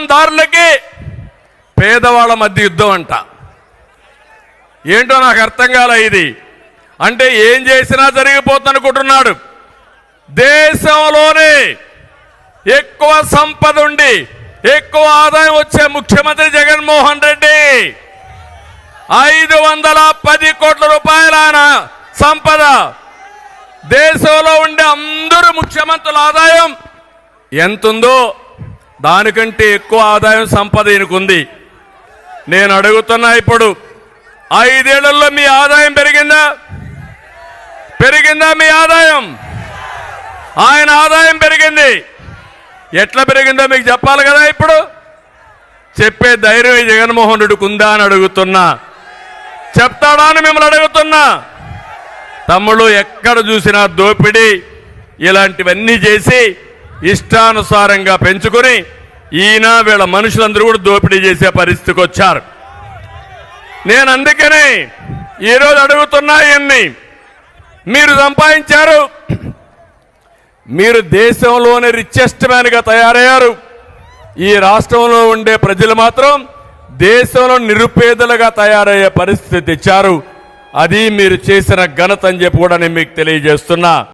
పెత్తందారులకి పేదవాళ్ళ మధ్య యుద్ధం అంట. ఏంటో నాకు అర్థం కాలే ఇది. అంటే ఏం చేసినా జరిగిపోతుందనుకుంటున్నాడు దేశంలోనే ఎక్కువ సంపద ఉండి ఎక్కువ ఆదాయం వచ్చే ముఖ్యమంత్రి జగన్మోహన్ రెడ్డి ఐదు వందల పది కోట్ల రూపాయల సంపద. దేశంలో ఉండే అందరూ ముఖ్యమంత్రుల ఆదాయం ఎంతుందో దానికంటే ఎక్కువ ఆదాయం సంపద ఈయనకుంది. నేను అడుగుతున్నా ఇప్పుడు ఐదేళ్ళలో మీ ఆదాయం పెరిగిందా? పెరిగిందా మీ ఆదాయం? ఆయన ఆదాయం పెరిగింది. ఎట్లా పెరిగిందో మీకు చెప్పాలి కదా ఇప్పుడు? చెప్పే ధైర్యం ఈ జగన్మోహన్ రెడ్డికి ఉందా అని అడుగుతున్నా. చెప్తాడా అని మిమ్మల్ని అడుగుతున్నా. తమ్ముడు ఎక్కడ చూసినా దోపిడీ ఇలాంటివన్నీ చేసి ఇష్టానుసారంగా పెంచుకొని ఈయన వీళ్ళ మనుషులందరూ కూడా దోపిడీ చేసే పరిస్థితికి వచ్చారు. నేను అందుకనే ఈరోజు అడుగుతున్నా ఇవన్నీ మీరు సంపాదించారు మీరు దేశంలోనే రిచెస్ట్ మ్యాన్గా తయారయ్యారు. ఈ రాష్ట్రంలో ఉండే ప్రజలు మాత్రం దేశంలో నిరుపేదలుగా తయారయ్యే పరిస్థితి తెచ్చారు. అది మీరు చేసిన ఘనత అని చెప్పి కూడా నేను మీకు తెలియజేస్తున్నా.